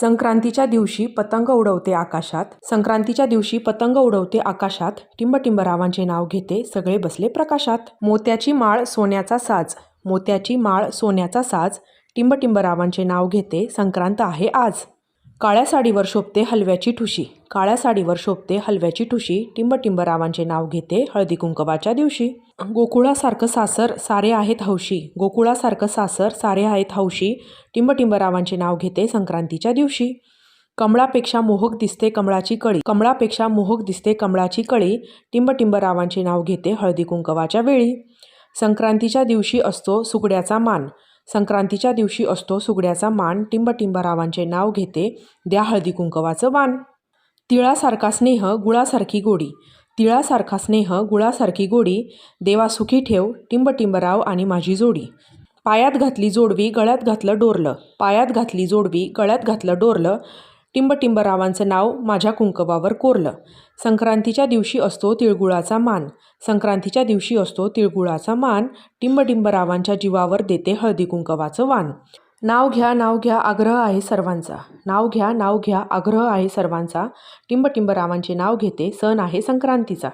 संक्रांतीच्या दिवशी पतंग उडवते आकाशात. संक्रांतीच्या दिवशी पतंग उडवते आकाशात. टिंबटिंबरावांचे नाव घेते सगळे बसले प्रकाशात. मोत्याची माळ सोन्याचा साज. मोत्याची माळ सोन्याचा साज. टिंबटिंबरावांचे नाव घेते संक्रांत आहे आज. काळ्या साडीवर शोभते हलव्याची ठुशी. काळ्या साडीवर शोभते हलव्याची ठुशी. टिंबटिंबरावांचे नाव घेते हळदी कुंकवाच्या दिवशी. गोकुळासारखं सासर सारे आहेत हौशी. गोकुळासारखं सासर सारे आहेत हौशी. टिंबटिंबरावांचे नाव घेते संक्रांतीच्या दिवशी. कमळापेक्षा मोहक दिसते कमळाची कळी. कमळापेक्षा मोहक दिसते कमळाची कळी. टिंबटिंबरावांचे नाव घेते हळदी कुंकवाच्या वेळी. संक्रांतीच्या दिवशी असतो सुगड्याचा मान. संक्रांतीच्या दिवशी असतो सुगड्याचा मान. टिंबटिंबरावांचे नाव घेते द्या हळदी कुंकवाचं वाण. तिळासारखा स्नेह गुळासारखी गोडी. तिळासारखा स्नेह गुळासारखी गोडी. देवा सुखी ठेव टिंबटिंबराव आणि माझी जोडी. पायात घातली जोडवी गळ्यात घातलं डोरलं. पायात घातली जोडवी गळ्यात घातलं डोरलं. टिंबटिंबरावांचं नाव माझ्या कुंकवावर कोरलं. संक्रांतीच्या दिवशी असतो तिळगुळाचा मान. संक्रांतीच्या दिवशी असतो तिळगुळाचा मान. टिंबटिंबरावांच्या जीवावर देते हळदी कुंकवाचं वाण. नाव घ्या नाव घ्या आग्रह आहे सर्वांचा. नाव घ्या नाव घ्या आग्रह आहे सर्वांचा. टिंबटिंबरावांचे नाव घेते सण आहे संक्रांतीचा.